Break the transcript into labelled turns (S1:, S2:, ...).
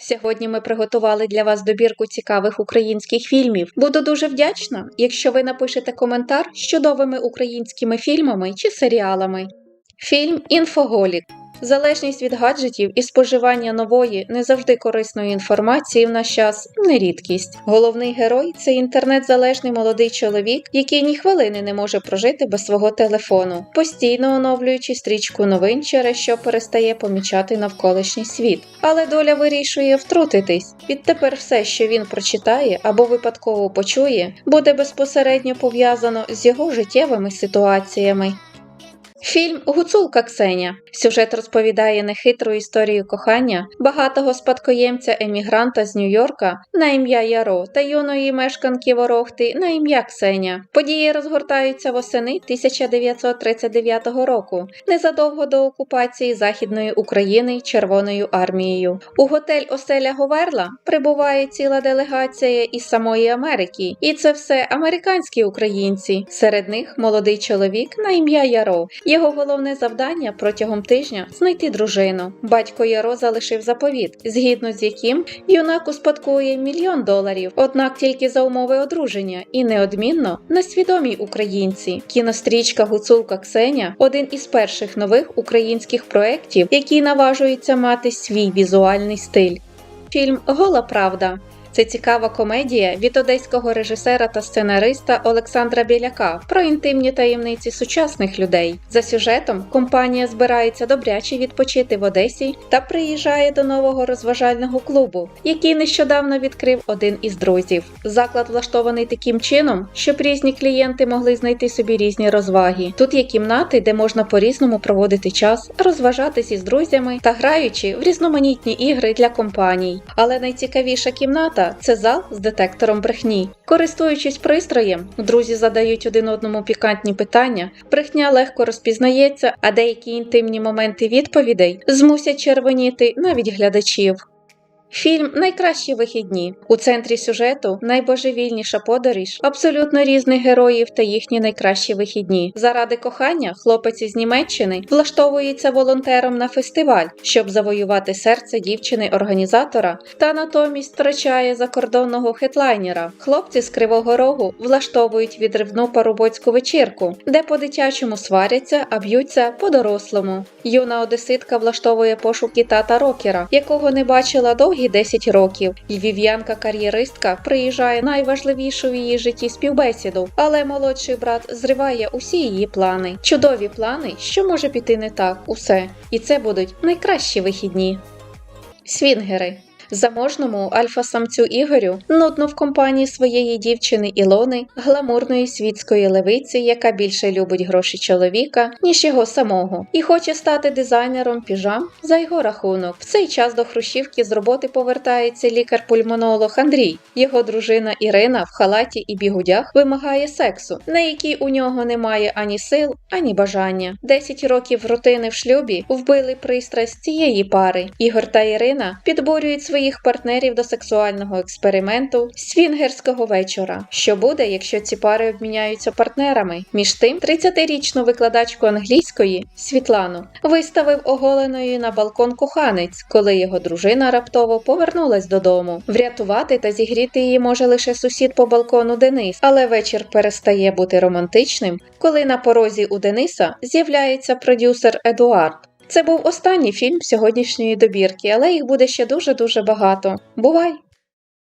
S1: Сьогодні ми приготували для вас добірку цікавих українських фільмів. Буду дуже вдячна, якщо ви напишете коментар з чудовими українськими фільмами чи серіалами. Фільм Інфоголік. Залежність від гаджетів і споживання нової, не завжди корисної інформації в наш час не рідкість. Головний герой це інтернет-залежний молодий чоловік, який ні хвилини не може прожити без свого телефону, постійно оновлюючи стрічку новин, через що перестає помічати навколишній світ. Але доля вирішує втрутитись. Відтепер все, що він прочитає або випадково почує, буде безпосередньо пов'язано з його життєвими ситуаціями. Фільм Гуцулка Ксеня. Сюжет розповідає нехитру історію кохання багатого спадкоємця емігранта з Нью-Йорка на ім'я Яро та юної мешканки Ворохти на ім'я Ксеня. Події розгортаються восени 1939 року, незадовго до окупації Західної України Червоною армією. У готель Оселя Говерла прибуває ціла делегація із самої Америки, і це все американські українці. Серед них молодий чоловік на ім'я Яро. Його головне завдання протягом тижня знайти дружину. Батько Яро залишив заповіт, згідно з яким юнак успадкує мільйон доларів, однак тільки за умови одруження, і неодмінно несвідомі українці. Кінострічка Гуцулка Ксеня один із перших нових українських проєктів, який наважується мати свій візуальний стиль. Фільм Гола Правда. Це цікава комедія від одеського режисера та сценариста Олександра Біляка про інтимні таємниці сучасних людей. За сюжетом компанія збирається добряче відпочити в Одесі та приїжджає до нового розважального клубу, який нещодавно відкрив один із друзів. Заклад влаштований таким чином, щоб різні клієнти могли знайти собі різні розваги. Тут є кімнати, де можна по-різному проводити час, розважатись із друзями та граючи в різноманітні ігри для компаній. Але найцікавіша кімната це зал з детектором брехні. Користуючись пристроєм, друзі задають один одному пікантні питання, брехня легко розпізнається, а деякі інтимні моменти відповідей змусять червоніти навіть глядачів. Фільм Найкращі вихідні у центрі сюжету найбожевільніша подорож абсолютно різних героїв та їхні найкращі вихідні. Заради кохання хлопець із Німеччини влаштовується волонтером на фестиваль, щоб завоювати серце дівчини-організатора, та натомість втрачає закордонного хедлайнера. Хлопці з Кривого Рогу влаштовують відривну парубоцьку вечірку, де по-дитячому сваряться, а б'ються по-дорослому. Юна одеситка влаштовує пошуки тата рокера, якого не бачила довгі 10 років. Львів'янка-кар'єристка приїжджає найважливішу в її житті співбесіду, але молодший брат зриває усі її плани. Чудові плани, що може піти не так, усе. І це будуть найкращі вихідні. Свінгери. Заможному альфа-самцю Ігорю нудно в компанії своєї дівчини Ілони, гламурної світської левиці, яка більше любить гроші чоловіка, ніж його самого, і хоче стати дизайнером піжам за його рахунок. В цей час до Хрущівки з роботи повертається лікар-пульмонолог Андрій. Його дружина Ірина в халаті і бігудях вимагає сексу, на який у нього немає ані сил, ані бажання. Десять років рутини в шлюбі вбили пристрасть цієї пари. Ігор та Ірина підбурюють своїх партнерів до сексуального експерименту свінгерського вечора. Що буде, якщо ці пари обміняються партнерами? Між тим, 30-річну викладачку англійської Світлану виставив оголеною на балкон коханець, коли його дружина раптово повернулась додому. Врятувати та зігріти її може лише сусід по балкону Денис, але вечір перестає бути романтичним, коли на порозі у Дениса з'являється продюсер Едуард. Це був останній фільм сьогоднішньої добірки, але їх буде ще дуже дуже багато. Бувай!